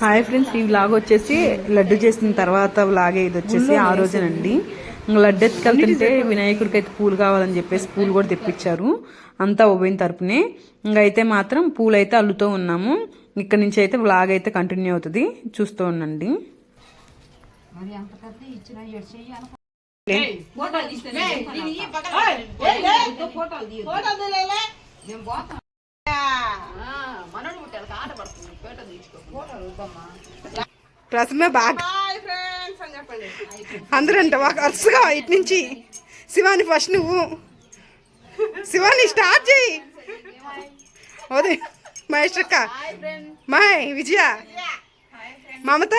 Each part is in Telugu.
హాయ్ ఫ్రెండ్స్ ఈ వ్లాగ్ వచ్చేసి లడ్డు చేసిన తర్వాత వ్లాగే ఇది వచ్చేసి ఆ రోజునండి. ఇంకా లడ్డు ఎత్తుకెళ్తుంటే వినాయకుడికి అయితే పూలు కావాలని చెప్పేసి పూలు కూడా తెప్పించారు. అంతా ఓబైన తరపునే. ఇంకా అయితే మాత్రం పూలు అయితే అల్లుతూ ఉన్నాము. ఇక్కడ నుంచి అయితే వ్లాగ్ అయితే కంటిన్యూ అవుతుంది. చూస్తూ ఉండండి. ఫోటోలు ప్రసమే బాగా. అందరూ అంటే ఒక వరుసగా ఇటు నుంచి శివాని ఫస్ట్ నువ్వు. శివాని స్టార్ట్ చేయి. అదే మహేష్ అక్క. మాయ్ విజయ. మమత.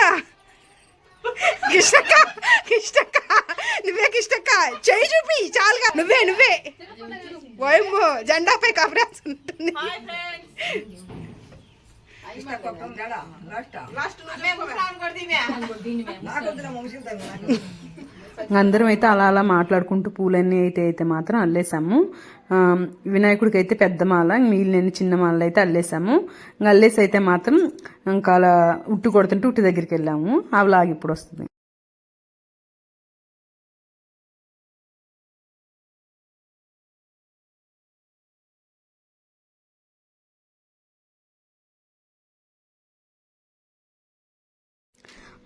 కిష్టక్క కిష్టక్క నువ్వే కిష్టక్క చేయి చూపి చాలుగా. నువ్వే నువ్వే. ఓయమ్మో జెండాపై కబరాస్ ఉంటుంది అందరం అయితే అలా అలా మాట్లాడుకుంటూ పూలన్నీ అయితే అయితే మాత్రం అల్లేసాము. వినాయకుడికి అయితే పెద్ద మాల మిగిలిన చిన్న మాలలు అయితే అల్లేసాము. ఇంకా అల్లేసి అయితే మాత్రం ఇంకా అలా ఉట్టు కొడుతుంటే ఉట్టి దగ్గరికి వెళ్ళాము. అవి లాగి ఇప్పుడు వస్తుంది.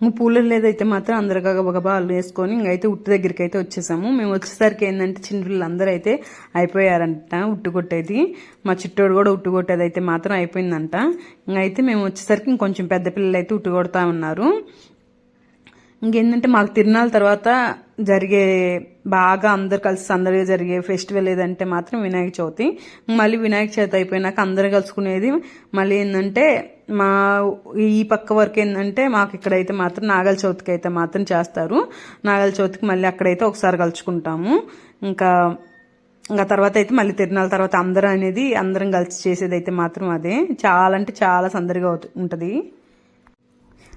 పూలలు లేదైతే మాత్రం అందరు గబగబా అల్లు వేసుకొని ఇంకైతే ఉట్టు దగ్గరికి అయితే వచ్చేసాము. మేము వచ్చేసరికి ఏంటంటే చిన్నపిల్లలు అందరూ అయితే అయిపోయారంట ఉట్టు కొట్టేది. మా చిట్టోడు కూడా ఉట్టు కొట్టేది అయితే మాత్రం అయిపోయిందంట. ఇంకైతే మేము వచ్చేసరికి ఇంకొంచెం పెద్ద పిల్లలు అయితే ఉట్టు కొడతా ఉన్నారు. ఇంకేంటంటే మాకు తిరునాళ్ళ తర్వాత జరిగే బాగా అందరు కలిసి సందడిగా జరిగే ఫెస్టివల్ ఏదంటే మాత్రం వినాయక చవితి. మళ్ళీ వినాయక చవితి అయిపోయినాక అందరు కలుసుకునేది. మళ్ళీ ఏంటంటే మా ఈ పక్క వరకు ఏంటంటే మాకు ఇక్కడైతే మాత్రం నాగల చవితికి అయితే మాత్రం చేస్తారు. నాగల చవితికి మళ్ళీ అక్కడైతే ఒకసారి కలుసుకుంటాము. ఇంకా ఇంకా తర్వాత అయితే మళ్ళీ తిరునాళ్ళ తర్వాత అందరం అనేది అందరం కలిసి చేసేది అయితే మాత్రం అదే. చాలా అంటే చాలా సందడిగా ఉంటుంది.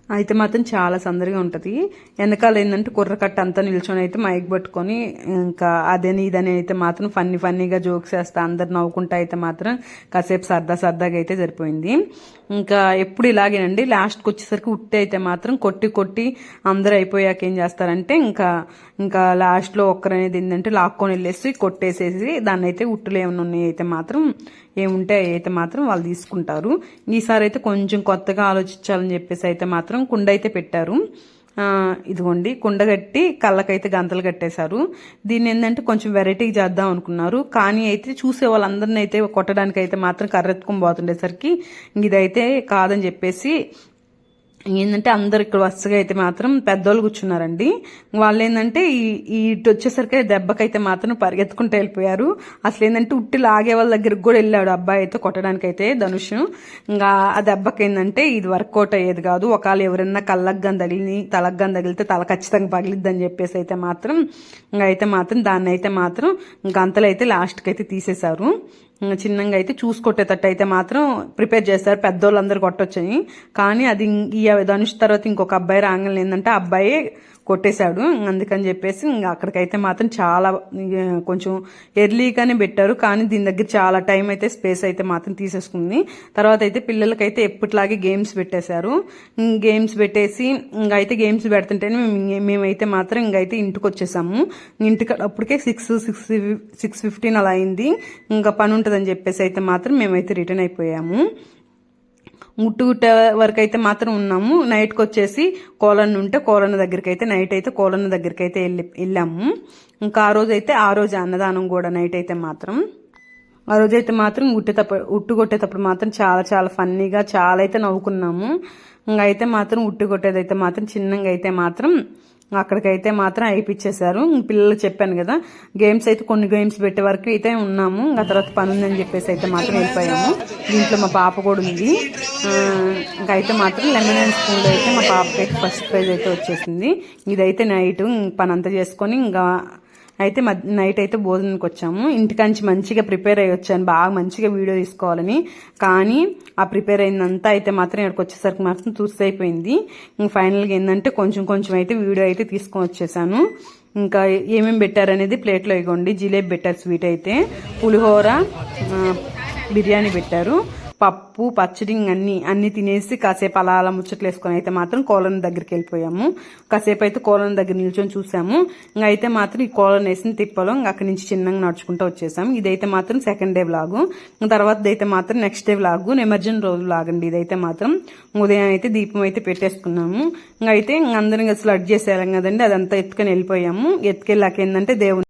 అయితే మాత్రం చాలా సందడిగా ఉంటుంది. వెనకాల ఏంటంటే కుర్రకట్ట అంతా నిల్చొని అయితే మైక్ పట్టుకొని ఇంకా అదని ఇదని అయితే మాత్రం ఫన్నీ ఫన్నీగా జోక్స్ వేస్తా అందరు నవ్వుకుంటా అయితే మాత్రం కాసేపు సరదా సరదాగా అయితే సరిపోయింది. ఇంకా ఎప్పుడు ఇలాగేనండి లాస్ట్కి వచ్చేసరికి ఉట్టి అయితే మాత్రం కొట్టి కొట్టి అందరు అయిపోయాక ఏం చేస్తారంటే ఇంకా ఇంకా లాస్ట్లో ఒక్కరనేది ఏంటంటే లాక్కొని వెళ్ళేసి కొట్టేసేసి దాన్ని అయితే ఉట్టులు ఏమైనా ఉన్నాయి అయితే మాత్రం ఏముంటే అవి అయితే మాత్రం వాళ్ళు తీసుకుంటారు. ఈసారి అయితే కొంచెం కొత్తగా ఆలోచించాలని చెప్పేసి అయితే మాత్రం కుండ అయితే పెట్టారు. ఇదిగోండి కుండ కట్టి కళ్ళకైతే గంతలు కట్టేశారు. దీన్ని ఏంటంటే కొంచెం వెరైటీ చేద్దాం అనుకున్నారు. కానీ అయితే చూసే వాళ్ళందరినీ అయితే కొట్టడానికి అయితే మాత్రం కర్రెత్తుకొని పోతుండేసరికి ఇదైతే కాదని చెప్పేసి ఏంటంటే అందరు ఇక్కడ వరుసగా అయితే మాత్రం పెద్దోళ్ళు కూర్చున్నారండి. వాళ్ళు ఏంటంటే ఈ ఇటు వచ్చేసరికి దెబ్బకైతే మాత్రం పరిగెత్తుకుంటూ వెళ్ళిపోయారు. అసలు ఏంటంటే ఉట్టి లాగే వాళ్ళ దగ్గరికి కూడా వెళ్ళాడు అబ్బాయి అయితే కొట్టడానికి అయితే ధనుష్. ఇంకా ఆ దెబ్బకి ఏంటంటే ఇది వర్కౌట్ అయ్యేది కాదు. ఒకవేళ ఎవరైనా కళ్ళగ్గం తగిలి తలగ్గం తగిలితే తల ఖచ్చితంగా పగిలిద్ది అని చెప్పేసి అయితే మాత్రం ఇంకా అయితే మాత్రం దాన్ని అయితే మాత్రం గంతలు అయితే లాస్ట్కి అయితే తీసేశారు. చిన్నగా అయితే చూసుకొట్టేటట్టు అయితే మాత్రం ప్రిపేర్ చేస్తారు పెద్దోళ్ళందరూ కొట్టొచ్చని కానీ అది ఈ ధనుష్ తర్వాత ఇంకొక అబ్బాయి రాగానే ఏంటంటే ఆ అబ్బాయి కొట్టేశాడు. అందుకని చెప్పేసి ఇంకా అక్కడికైతే మాత్రం చాలా కొంచెం ఎర్లీగానే పెట్టారు. కానీ దీని దగ్గర చాలా టైం అయితే స్పేస్ అయితే మాత్రం తీసేసుకుంది. తర్వాత అయితే పిల్లలకైతే ఎప్పటిలాగే గేమ్స్ పెట్టేశారు. గేమ్స్ పెట్టేసి ఇంకైతే అయితే గేమ్స్ పెడుతుంటేనే మేము మేమైతే మాత్రం ఇంకైతే ఇంటికి వచ్చేసాము ఇంటికి అప్పటికే సిక్స్ సిక్స్ సిక్స్ ఫిఫ్టీన్ అలా అయింది. ఇంకా పని ఉంటుందని చెప్పేసి అయితే మాత్రం మేమైతే రిటర్న్ అయిపోయాము. ముట్టుగుట్ట వరకు అయితే మాత్రం ఉన్నాము. నైట్కి వచ్చేసి కోలన్న ఉంటే కోలన్న దగ్గరికి అయితే నైట్ అయితే కోలన్న దగ్గరికి అయితే వెళ్ళి వెళ్ళాము ఇంకా ఆ రోజు అయితే ఆ రోజు అన్నదానం కూడా నైట్ అయితే మాత్రం. ఆ రోజైతే మాత్రం ఉట్టేటప్పుడు ఉట్టు కొట్టేటప్పుడు మాత్రం చాలా చాలా ఫన్నీగా చాలా అయితే నవ్వుకున్నాము. ఇంకా అయితే మాత్రం ఉట్టు కొట్టేదైతే మాత్రం చిన్నగా అయితే మాత్రం అక్కడికైతే మాత్రం అయిపించేశారు పిల్లలు చెప్పాను కదా గేమ్స్ అయితే కొన్ని గేమ్స్ పెట్టే వరకు అయితే ఉన్నాము. ఆ తర్వాత పని ఉందని చెప్పేసి అయితే మాత్రం వెళ్ళిపోయాము దీంట్లో మా పాప కూడా ఉంది. అయితే మాత్రం లెమన్ అండ్ స్పూన్లో అయితే మా పాపకి అయితే ఫస్ట్ ప్రైజ్ అయితే వచ్చేసింది. ఇదైతే నైట్ పని అంతా చేసుకొని ఇంకా అయితే నైట్ అయితే భోజనానికి వచ్చాము. ఇంటికాంచి మంచిగా ప్రిపేర్ అయ్యి వచ్చాను. బాగా మంచిగా వీడియో తీసుకోవాలని. కానీ ఆ ప్రిపేర్ అయిందంతా అయితే మాత్రం ఇక్కడికి వచ్చేసరికి మాత్రం చూసి అయిపోయింది ఇంక ఫైనల్గా ఏంటంటే కొంచెం కొంచెం అయితే వీడియో అయితే తీసుకొని వచ్చేసాను. ఇంకా ఏమేమి పెట్టారనేది ప్లేట్లో ఇవ్వండి జిలేబీ పెట్టారు స్వీట్ అయితే. పులిహోర బిర్యానీ పెట్టారు. పప్పు పచ్చడి అన్ని అన్ని తినేసి కాసేపు అలా అలా ముచ్చట్లు వేసుకొని అయితే మాత్రం కోలను దగ్గరికి వెళ్ళిపోయాము. కాసేపు అయితే కోలను దగ్గర నిల్చొని చూసాము. ఇంకా అయితే మాత్రం ఈ కోలను వేసిన తిప్పలో అక్కడి నుంచి చిన్నగా నడుచుకుంటూ వచ్చేసాము. ఇదైతే మాత్రం సెకండ్ డే వ్లాగు తర్వాత అయితే మాత్రం నెక్స్ట్ డే వ్లాగు ఎమర్జెన్సీ రోజు లాగండి ఇదైతే మాత్రం ఉదయం అయితే దీపం అయితే పెట్టేసుకున్నాము. ఇంకా అయితే అందరం అసలు అడ్ చేసేయాలి కదండి. అదంతా ఎత్తుకొని వెళ్ళిపోయాము. ఎత్తుకెళ్ళాక ఏంటంటే దేవుని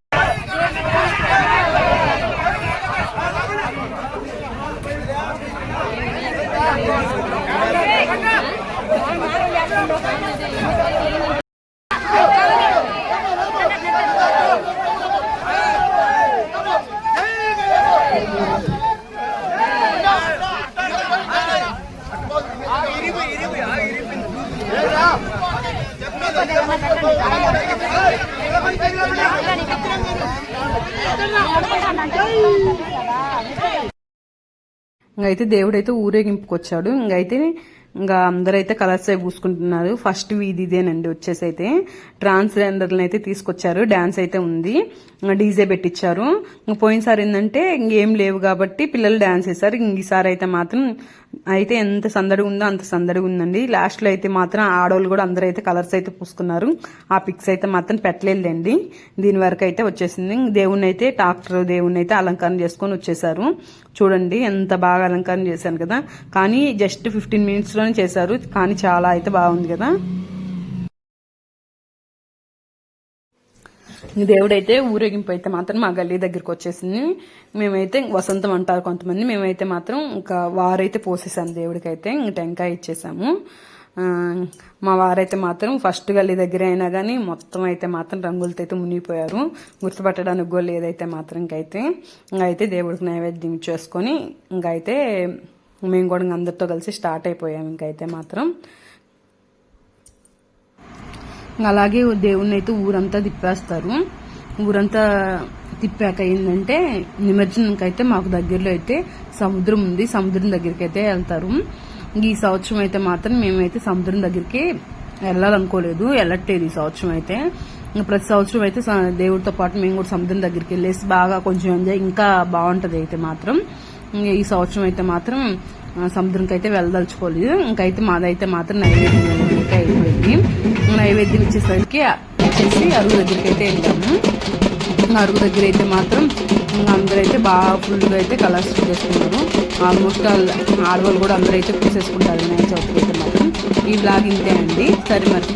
ఇంకైతే దేవుడైతే ఊరేగింపుకొచ్చాడు. ఇంకైతే ఇంకా అందరైతే కలర్స్ అయి పూసుకుంటున్నారు. ఫస్ట్ వీధి ఇదేనండి వచ్చేసి అయితే ట్రాన్స్జెండర్లను అయితే తీసుకొచ్చారు. డాన్స్ అయితే ఉంది. డీజే పెట్టించారు ఇంకా పోయినసారి ఏంటంటే ఇంకేం లేవు కాబట్టి పిల్లలు డాన్స్ వేశారు ఇంక ఈసారి అయితే మాత్రం అయితే ఎంత సందడిగా ఉందో అంత సందడిగా ఉందండి. లాస్ట్లో అయితే మాత్రం ఆడవాళ్ళు కూడా అందరూ అయితే కలర్స్ అయితే పూసుకున్నారు. ఆ పిక్స్ అయితే మాత్రం పెట్టలేదండి దీని వరకు అయితే వచ్చేసింది. దేవుణ్ణి అయితే డాక్టర్ దేవుణ్ణి అయితే అలంకరణ చేసుకొని వచ్చేసారు. చూడండి ఎంత బాగా అలంకరణ చేశాను కదా. కానీ జస్ట్ ఫిఫ్టీన్ మినిట్స్లోనే చేశారు. కానీ చాలా అయితే బాగుంది కదా. దేవుడైతే ఊరేగింపు అయితే మాత్రం మా గల్లీ దగ్గరికి వచ్చేసింది. మేమైతే వసంతం అంటారు కొంతమంది. మేమైతే మాత్రం ఇంకా వారైతే పోసేసాము దేవుడికైతే ఇంక టెంకాయ ఇచ్చేసాము. మా వారైతే మాత్రం ఫస్ట్ గల్లీ దగ్గర అయినా కానీ మొత్తం అయితే మాత్రం రంగులతో అయితే మునిగిపోయారు. గుర్తుపట్టడానికి కూడా ఏదైతే మాత్రం ఇంకైతే. ఇంకైతే దేవుడికి నైవేద్యం చేసుకొని ఇంకైతే మేము కూడా ఇంక అందరితో కలిసి స్టార్ట్ అయిపోయాము ఇంకైతే మాత్రం. అలాగే దేవుణ్ణి అయితే ఊరంతా తిప్పేస్తారు. ఊరంతా తిప్పాక ఏంటంటే నిమజ్జనంకి అయితే మాకు దగ్గరలో అయితే సముద్రం ఉంది. సముద్రం దగ్గరికి అయితే వెళ్తారు. ఈ సంవత్సరం అయితే మాత్రం మేమైతే సముద్రం దగ్గరికి వెళ్ళాలనుకోలేదు. వెళ్ళట్లేదు ఈ సంవత్సరం అయితే. ప్రతి సంవత్సరం అయితే దేవుడితో పాటు మేము కూడా సముద్రం దగ్గరికి వెళ్ళేసి బాగా కొంచెం ఎంజాయ్ ఇంకా బాగుంటుంది అయితే మాత్రం. ఈ సంవత్సరం అయితే మాత్రం సముద్రంకి అయితే వెళ్ళదలుచుకోలేదు. ఇంకైతే మాదైతే మాత్రం నైవేద్యం అయితే అయిపోయింది నైవేద్యం ఇచ్చేసరికి వచ్చేసి అరుగు దగ్గరికి అయితే వెళ్ళాము అరుగు దగ్గర అయితే మాత్రం అందరూ అయితే బాగా ఫుల్గా అయితే కలర్స్ చేసుకున్నారు ఆల్మోస్ట్ ఆల్ ఆడవాళ్ళు కూడా అందరూ అయితే పూసేసుకుంటారు. వినాయక చవితికి అయితే మాత్రం. ఈ బ్లాగ్ ఇంతే అండి. సరే మరి.